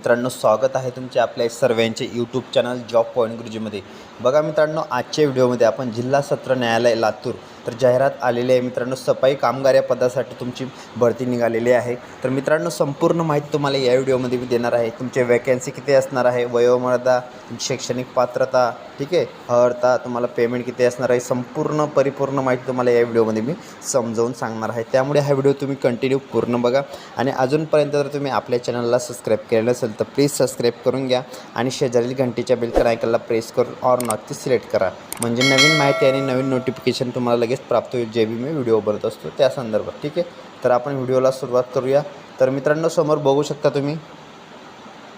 मित्रांनो स्वागत आहे तुमचे आपल्या सर्वांचे यूट्यूब चॅनल जॉब पॉईंट गुरुजीमध्ये. बघा मित्रांनो आजच्या व्हिडिओमध्ये आपण जिल्हा सत्र न्यायालय लातूर तर जाहिरात आलेली आहे. मित्रांनो सफाई कामगार या पदासाठी तुमची भरती निघालेली आहे. तर मित्रांनो संपूर्ण माहिती तुम्हाला या व्हिडिओमध्ये मी देणार आहे. तुमचे वॅकन्सी किती असणार आहे? वयोमर्यादा शैक्षणिक पात्रता ठीक आहे? अर्हता तुम्हाला पेमेंट किती असणार आहे? संपूर्ण परिपूर्ण माहिती तुम्हाला या व्हिडिओमध्ये मी समजावून सांगणार आहे. त्यामुळे हा व्हिडिओ तुम्ही कंटिन्यू पूर्ण बघा. आणि अजूनपर्यंत जर तुम्ही आपल्या चॅनलला सबस्क्राईब केलं नसेल तर प्लीज सबस्क्राईब करून घ्या. आणि शेजारील घंटीच्या बिलकर आयकनला प्रेस करून ऑर नॉट ते सिलेक्ट करा. म्हणजे नवीन माहिती आणि नवीन नोटिफिकेशन तुम्हाला लगेच प्राप्त होईल जे बी मी व्हिडिओ बनत असतो त्या संदर्भात ठीक आहे? तर आपण व्हिडिओला सुरुवात करूया. तर मित्रांनो समोर बघू शकता तुम्ही.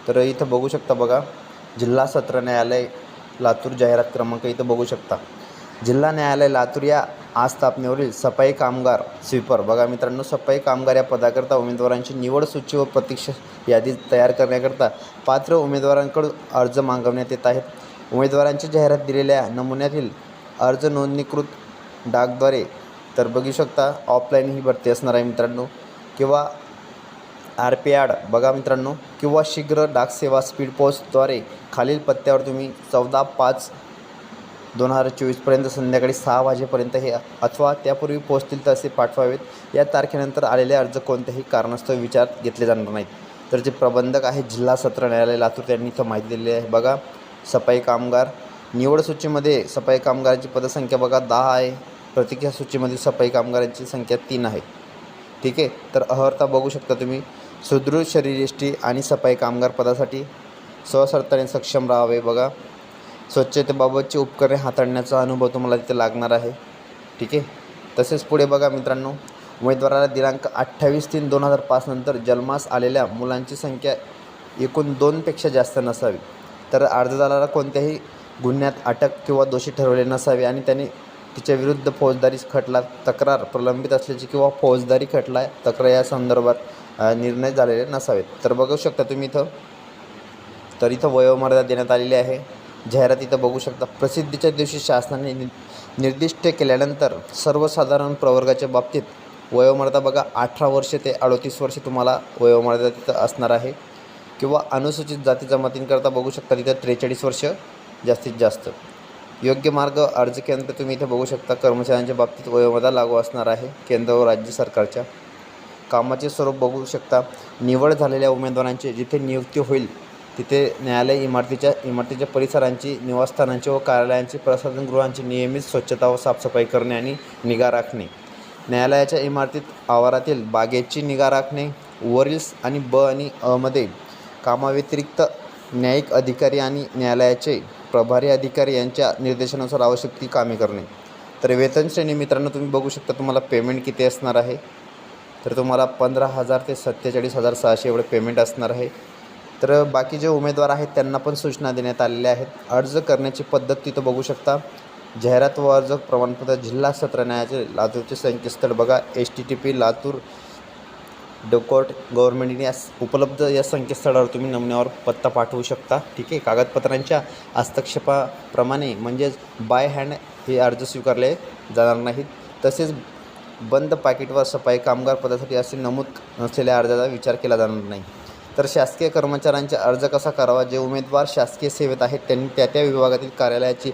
तर इथं बघू शकता बघा जिल्हा सत्र न्यायालय लातूर जाहिरात क्रमांक इथं बघू शकता. जिल्हा न्यायालय लातूर या आस्थापनेवरील सफाई कामगार स्वीपर. बघा मित्रांनो सफाई कामगार या पदाकरता उमेदवारांची निवड सूची व प्रतीक्षा यादी तयार करण्याकरता पात्र उमेदवारांकडून अर्ज मागवण्यात येत आहेत. उमेदवारांची जाहिरात दिलेल्या नमुन्यातील अर्ज नोंदणीकृत डाकद्वारे तर बघू शकता ऑफलाईन ही भरती असणार आहे मित्रांनो. किंवा आर पी आड बघा मित्रांनो. किंवा शीघ्र डाक सेवा स्पीड पोस्टद्वारे खालील पत्त्यावर तुम्ही चौदा पाच दोन हजार चोवीसपर्यंत संध्याकाळी सहा वाजेपर्यंत हे अथवा त्यापूर्वी पोचतील तसे पाठवावेत. या तारखेनंतर आलेले अर्ज कोणत्याही कारणास्तव विचारात घेतले जाणार नाहीत. तर जे प्रबंधक आहे जिल्हा सत्र न्यायालय लातूर त्यांनी इथं माहिती दिलेली आहे. बघा सफाई कामगार निवड सूचीमध्ये सफाई कामगारांची पदसंख्या बघा दहा आहे. प्रतिक्रिया सूचीमध्ये सफाई कामगारांची संख्या तीन आहे. ठीक आहे? तर अहर्ता बघू शकता तुम्ही. सुदृढ शरीरयष्टी आणि सफाई कामगार पदासाठी स्वसर्ताने सक्षम राहावे बघा. स्वच्छतेबाबतची उपकरणे हाताळण्याचा अनुभव तुम्हाला तिथे लागणार आहे. ठीक आहे? तसेच पुढे बघा मित्रांनो. उमेदवाराला दिनांक अठ्ठावीस तीन दोन हजार पाच नंतर जन्मास आलेल्या मुलांची संख्या एकूण दोनपेक्षा जास्त नसावी. तर अर्जदाराला कोणत्याही गुन्ह्यात अटक किंवा दोषी ठरवले नसावे आणि त्यांनी तिच्या विरुद्ध फौजदारी खटला तक्रार प्रलंबित असल्याची किंवा फौजदारी खटला तक्रार या संदर्भात निर्णय झालेले नसावेत. तर बघू शकता तुम्ही इथं. तर इथं वयोमर्यादा देण्यात आलेली आहे. जाहिरात इथं बघू शकता. प्रसिद्धीच्या दिवशी शासनाने नि निर्दिष्ट केल्यानंतर सर्वसाधारण प्रवर्गाच्या बाबतीत वयोमर्यादा बघा अठरा वर्षे ते अडोतीस वर्षे तुम्हाला वयोमर्यादा तिथं असणार आहे. किंवा अनुसूचित जाती जमातींकरता बघू शकता तिथं त्रेचाळीस वर्ष जास्तीत जास्त. योग्य मार्ग अर्ज केंद्र तुम्ही इथे बघू शकता कर्मचाऱ्यांच्या बाबतीत वयोमर्यादा लागू असणार आहे केंद्र व राज्य सरकारच्या. कामाचे स्वरूप बघू शकता निवड झालेल्या उमेदवारांची जिथे नियुक्ती होईल तिथे न्यायालय इमारतीच्या इमारतीच्या परिसरांची निवासस्थानांची व कार्यालयांची प्रसाधनगृहांची नियमित स्वच्छता व साफसफाई करणे आणि निगा राखणे. न्यायालयाच्या इमारतीत आवारातील बागेची निगा राखणे वरील आणि ब आणि अमध्ये कामाव्यतिरिक्त न्यायिक अधिकारी आणि न्यायालयाचे प्रभारी अधिकारी यांच्या निर्देशानुसार आवश्यक ती कामे करणे. तर वेतन श्रेणी मित्रांनो तुम्ही बघू शकता तुम्हाला पेमेंट किती असणार आहे. तर तुम्हाला पंधरा हजार ते सत्तेचाळीस हजार सहाशे एवढे पेमेंट असणार आहे. तर बाकी जे उमेदवार आहेत त्यांना पण सूचना देण्यात आलेल्या आहेत. अर्ज करण्याची पद्धत तिथं बघू शकता. जाहिरात व अर्ज प्रमाणपत्र जिल्हा सत्र न्यायालयाचे लातूरचे संकेतस्थळ बघा. H T T P Latur डोकोर्ट गव्हर्नमेंटने या उपलब्ध या संकेतस्थळावर तुम्ही नमुन्यावर पत्ता पाठवू शकता. ठीक आहे? कागदपत्रांच्या हस्तक्षेपाप्रमाणे म्हणजेच बाय हँड हे अर्ज स्वीकारले जाणार नाहीत. तसेच बंद पाकिटवर सफाई कामगार पदासाठी असे नमूद नसलेल्या अर्जाचा विचार केला जाणार नाही. तर शासकीय कर्मचाऱ्यांचा अर्ज कसा करावा? जे उमेदवार शासकीय सेवेत आहेत त्यांनी त्या त्या विभागातील कार्यालयाची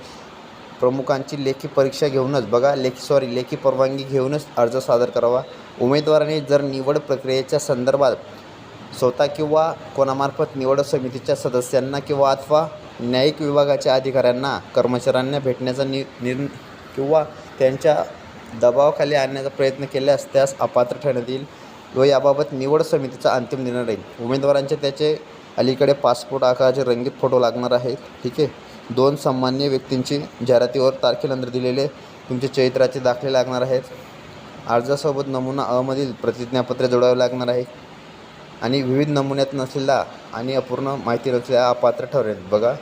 प्रमुखांची लेखी परीक्षा घेऊनच बघा लेखी सॉरी लेखी परवानगी घेऊनच अर्ज सादर करावा. उमेदवाराने जर निवड प्रक्रियेच्या संदर्भात स्वतः किंवा कोणामार्फत निवड समितीच्या सदस्यांना किंवा अथवा न्यायिक विभागाच्या अधिकाऱ्यांना कर्मचाऱ्यांना भेटण्याचा नि निर् किंवा त्यांच्या दबावाखाली आणण्याचा प्रयत्न केल्यास त्यास अपात्र ठरण्यात येईल व याबाबत निवड समितीचा अंतिम निर्णय राहील. उमेदवारांचे त्याचे अलीकडे पासपोर्ट आकाराचे रंगीत फोटो लागणार आहेत. ठीक आहे? दोन सामान्य व्यक्तींची जाहिरातीवर तारखेनंतर दिलेले तुमचे चरित्राचे दाखले लागणार आहेत. अर्जासोबत नमुना अमधील प्रतिज्ञापत्रे जोडावे लागणार आहे. आणि विविध नमुन्यात नसलेला आणि अपूर्ण माहिती नसलेला अपात्र ठरेल. बघा.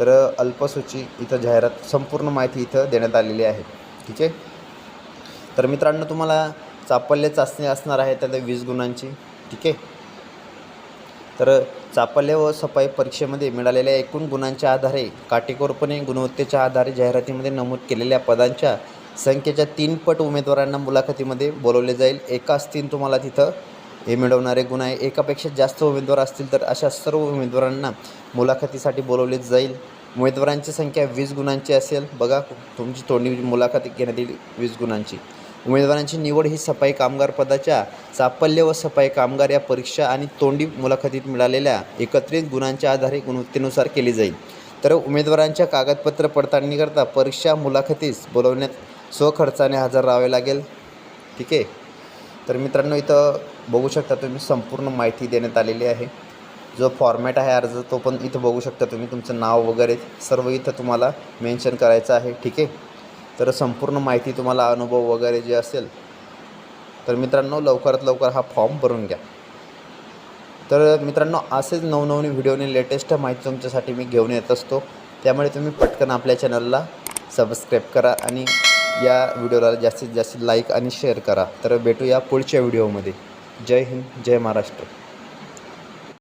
तर अल्पसूची इथं जाहिरात संपूर्ण माहिती इथं देण्यात आलेली आहे. ठीक आहे? तर मित्रांनो तुम्हाला चापल्य चाचणी असणार आहे त्यात वीस गुणांची. ठीक आहे? तर चापल्य व सफाई परीक्षेमध्ये मिळालेल्या एकूण गुणांच्या आधारे काटेकोरपणे गुणवत्तेच्या आधारे जाहिरातीमध्ये नमूद केलेल्या पदांच्या संख्येच्या तीन पट उमेदवारांना मुलाखतीमध्ये बोलवले जाईल. एकाच तीन तुम्हाला तिथं हे मिळवणारे गुण आहे. एकापेक्षा जास्त उमेदवार असतील तर अशा सर्व उमेदवारांना मुलाखतीसाठी बोलवले जाईल. उमेदवारांची संख्या वीस गुणांची असेल. बघा तुमची तोंडी मुलाखत घेण्यात येईल वीस गुणांची. उमेदवारांची निवड ही सफाई कामगार पदाच्या चापल्य व सफाई कामगार या परीक्षा आणि तोंडी मुलाखतीत मिळालेल्या एकत्रित गुणांच्या आधारे गुणवत्तेनुसार केली जाईल. तर उमेदवारांच्या कागदपत्र पडताळणीकरता परीक्षा मुलाखतीस बोलवण्यात स्वखर्चाने हजर राहावे लागेल. ठीक आहे? तर मित्रांनो इथं बघू शकता तुम्ही संपूर्ण माहिती देण्यात आलेली आहे. जो फॉर्मॅट आहे अर्ज तो पण इथं बघू शकता तुम्ही. तुमचं नाव वगैरे सर्व इथं तुम्हाला मेन्शन करायचं आहे. ठीक आहे? तर संपूर्ण माहिती तुम्हाला अनुभव वगैरे जे असेल तर मित्रांनो लवकरात लवकर हा फॉर्म भरून घ्या. तर मित्रांनो असेच नवनवनी व्हिडिओने लेटेस्ट माहिती तुमच्यासाठी मी घेऊन येत असतो. त्यामुळे तुम्ही पटकन आपल्या चॅनलला सबस्क्राईब करा आणि या व्हिडिओला जास्तीत जास्त लाईक आणि शेअर करा. तर भेटूया पुढच्या व्हिडिओमध्ये. जय हिंद जय महाराष्ट्र.